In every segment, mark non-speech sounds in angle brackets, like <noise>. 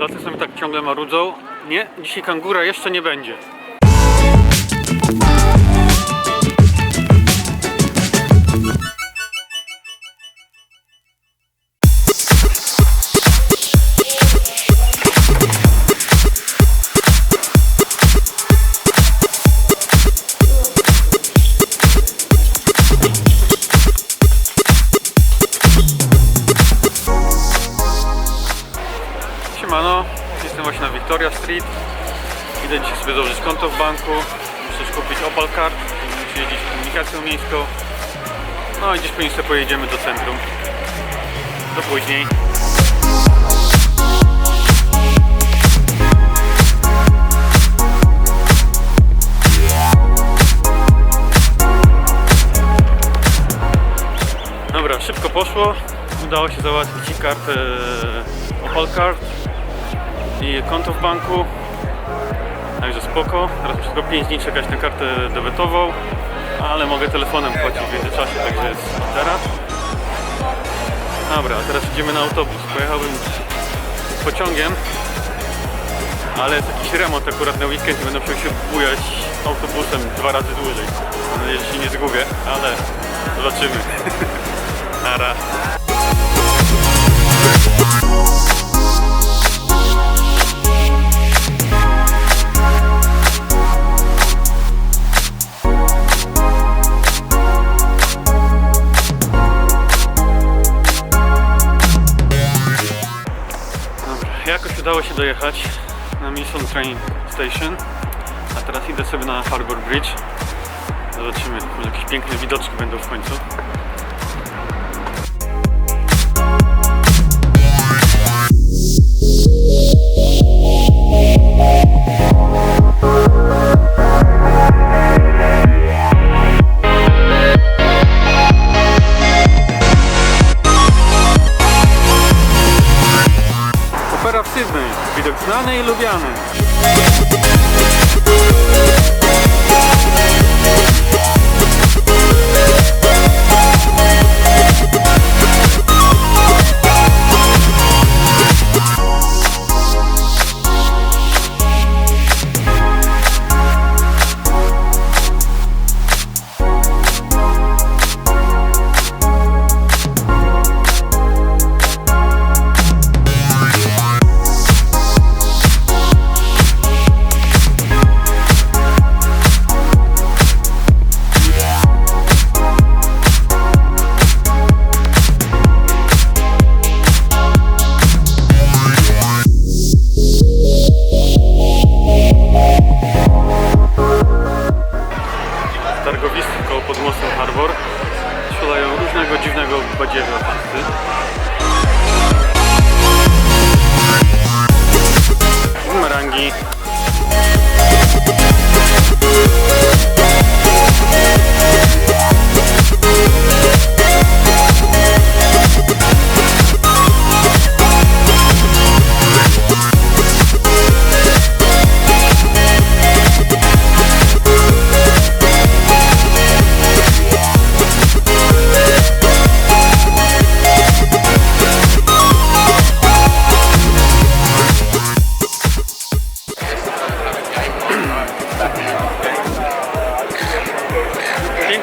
Laty sobie tak ciągle marudzą. Nie, dzisiaj kangura jeszcze nie będzie. Victoria Street. Idę dzisiaj sobie założyć konto w banku. Muszę kupić Opal Card, muszę jeździć komunikacją miejską. No i gdzieś później sobie pojedziemy do centrum. Do później. Dobra, szybko poszło. Udało się załatwić kartę Opal Card i konto w banku. Także spoko. Teraz muszę tylko 5 dni czekać na kartę debetową, ale mogę telefonem płacić w międzyczasie, także jest teraz. Dobra, teraz idziemy na autobus. Pojechałbym pociągiem, ale jest jakiś remont akurat na weekend i będę musiał się bujać autobusem dwa razy dłużej. Mam nadzieję, że się nie zgubię, ale zobaczymy. <laughs> Nara. Udało się dojechać na Milson Train Station, a teraz idę sobie na Harbour Bridge. Zobaczymy, może jakieś piękne widoczki będą w końcu.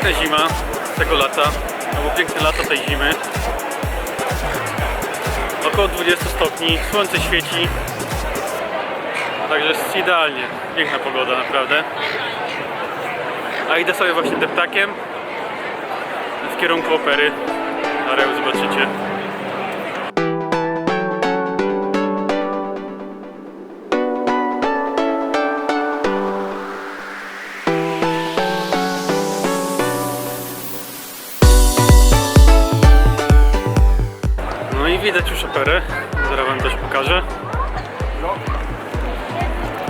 Piękna zima tego lata, albo piękne lata tej zimy. Około 20 stopni, słońce świeci. Także jest idealnie. Piękna pogoda naprawdę. A idę sobie właśnie deptakiem w kierunku opery. Areł zobaczycie.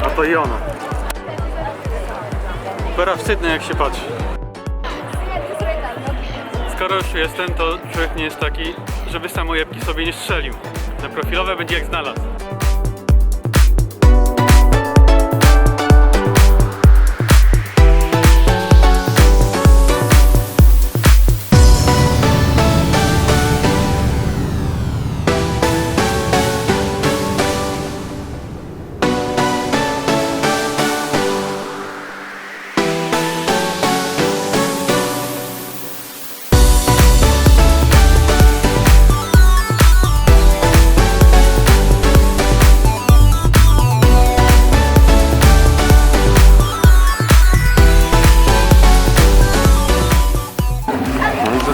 A to i ona. Opera w Sydney jak się patrzy. Skoro już jestem, to człowiek nie jest taki, żeby samojebki sobie nie strzelił. Te profilowe będzie jak znalazł.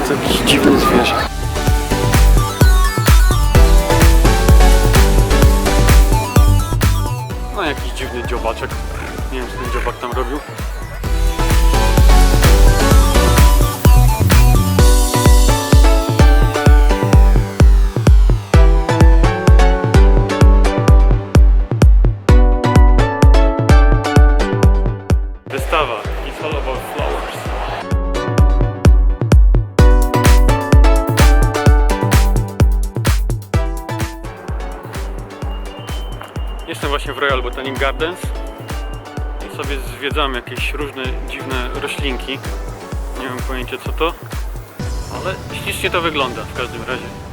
to jakiś dziwny zwierzę. No jakiś dziwny dziobaczek. Nie wiem, co ten dziobak tam robił. Gardens i sobie zwiedzam jakieś różne dziwne roślinki. Nie mam pojęcia co to, ale ślicznie to wygląda w każdym razie.